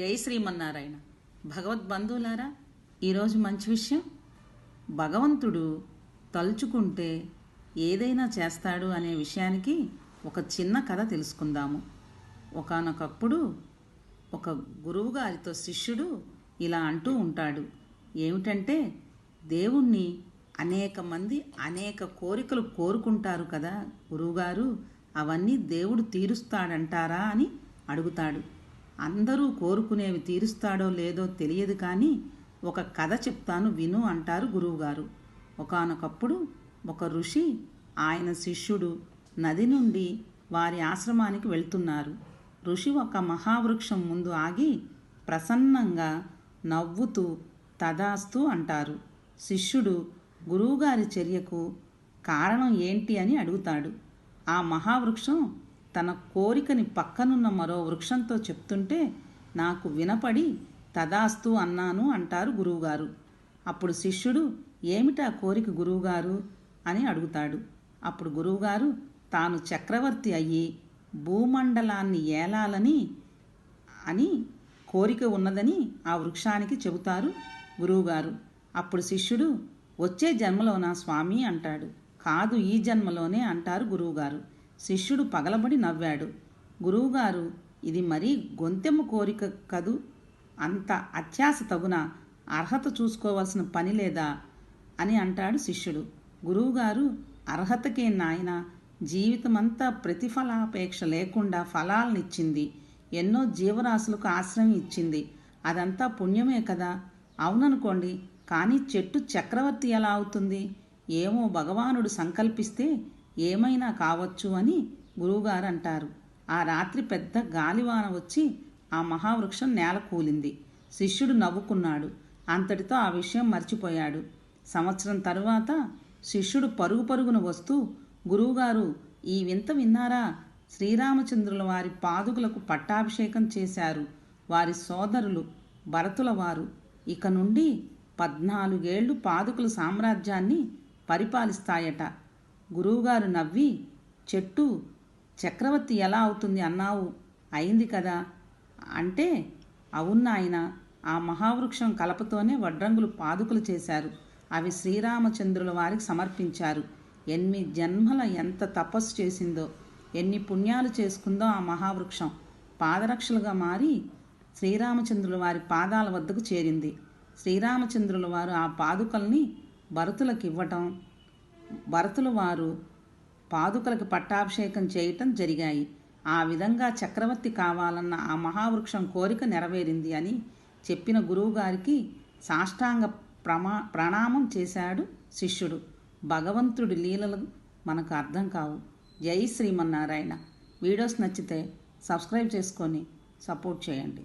జై శ్రీమన్నారాయణ. భగవద్బంధువులారా ఈరోజు మంచి విషయం. భగవంతుడు తలుచుకుంటే ఏదైనా చేస్తాడు అనే విషయానికి ఒక చిన్న కథ తెలుసుకుందాము. ఒకానొకప్పుడు ఒక గురువు గారితో శిష్యుడు ఇలా అంటూ ఉంటాడు. ఏమిటంటే దేవుణ్ణి అనేక మంది అనేక కోరికలు కోరుకుంటారు కదా గురువుగారు అవన్నీ దేవుడు తీరుస్తాడంటారా అని అడుగుతాడు. అందరూ కోరుకునేవి తీరుస్తాడో లేదో తెలియదు కానీ ఒక కథ చెప్తాను విను అంటారు గురువుగారు. ఒకానొకప్పుడు ఒక ఋషి ఆయన శిష్యుడు నది నుండి వారి ఆశ్రమానికి వెళ్తున్నారు. ఋషి ఒక మహావృక్షం ముందు ఆగి ప్రసన్నంగా నవ్వుతూ తదాస్తు అంటారు. శిష్యుడు గురువుగారి చర్యకు కారణం ఏంటి అని అడుగుతాడు. ఆ మహావృక్షం తన కోరికని పక్కనున్న మరో వృక్షంతో చెప్తుంటే నాకు వినపడి తదాస్తు అన్నాను అంటారు గురువుగారు. అప్పుడు శిష్యుడు ఏమిటా కోరిక గురువుగారు? అని అడుగుతాడు. అప్పుడు గురువుగారు తాను చక్రవర్తి అయ్యి భూమండలాన్ని ఏలాలని అని కోరిక ఉన్నదని ఆ వృక్షానికి చెబుతారు గురువుగారు. అప్పుడు శిష్యుడు వచ్చే జన్మలోనా స్వామి? అంటాడు. కాదు ఈ జన్మలోనే అంటారు గురువుగారు. శిష్యుడు పగలబడి నవ్వాడు. గురువుగారు ఇది మరీ గొంతెమ్మ కోరిక కదూ? అంత అత్యాస తగున? అర్హత చూసుకోవాల్సిన పని లేదా? అని అంటాడు శిష్యుడు. గురువుగారు అర్హతకే నాయన జీవితమంతా ప్రతిఫలాపేక్ష లేకుండా ఫలాలనిచ్చింది. ఎన్నో జీవరాశులకు ఆశ్రయం ఇచ్చింది. అదంతా పుణ్యమే కదా? అవుననుకోండి కానీ చెట్టు చక్రవర్తి ఎలా అవుతుంది? ఏమో భగవానుడు సంకల్పిస్తే ఏమైనా కావచ్చు అని గురువుగారు అంటారు ఆ రాత్రి పెద్ద గాలివాన వచ్చి ఆ మహావృక్షం నేల కూలింది. శిష్యుడు నవ్వుకున్నాడు. అంతటితో ఆ విషయం మర్చిపోయాడు. సంవత్సరం తరువాత శిష్యుడు పరుగు పరుగున వస్తూ గురువుగారు ఈ వింత విన్నారా? శ్రీరామచంద్రుల వారి పాదుకులకు పట్టాభిషేకం చేశారు. వారి సోదరులు భరతుల వారు ఇక నుండి పద్నాలుగేళ్ళు పాదుకుల సామ్రాజ్యాన్ని పరిపాలిస్తాయట. గురువుగారు నవ్వి చెట్టు చక్రవర్తి ఎలా అవుతుంది అన్నావు? అయింది కదా. అంటే అవునాయన ఆ మహావృక్షం కలపతోనే వడ్రంగులు పాదుకలు చేశారు. అవి శ్రీరామచంద్రుల వారికి సమర్పించారు. ఎన్ని జన్మల ఎంత తపస్సు చేసిందో ఎన్ని పుణ్యాలు చేసుకుందో ఆ మహావృక్షం. పాదరక్షలుగా మారి శ్రీరామచంద్రుల వారి పాదాల వద్దకు చేరింది. శ్రీరామచంద్రుల వారు ఆ పాదుకల్ని భరతులకు ఇవ్వటం భరతుల వారు పాదుకలకు పట్టాభిషేకం చేయటం జరిగాయి. ఆ విధంగా చక్రవర్తి కావాలన్న ఆ మహావృక్షం కోరిక నెరవేరింది అని చెప్పిన గురువుగారికి సాష్టాంగ ప్రమా ప్రణామం చేశాడు శిష్యుడు. భగవంతుడి లీలలు మనకు అర్థం కావు. జై శ్రీమన్నారాయణ. వీడియోస్ నచ్చితే సబ్స్క్రైబ్ చేసుకొని సపోర్ట్ చేయండి.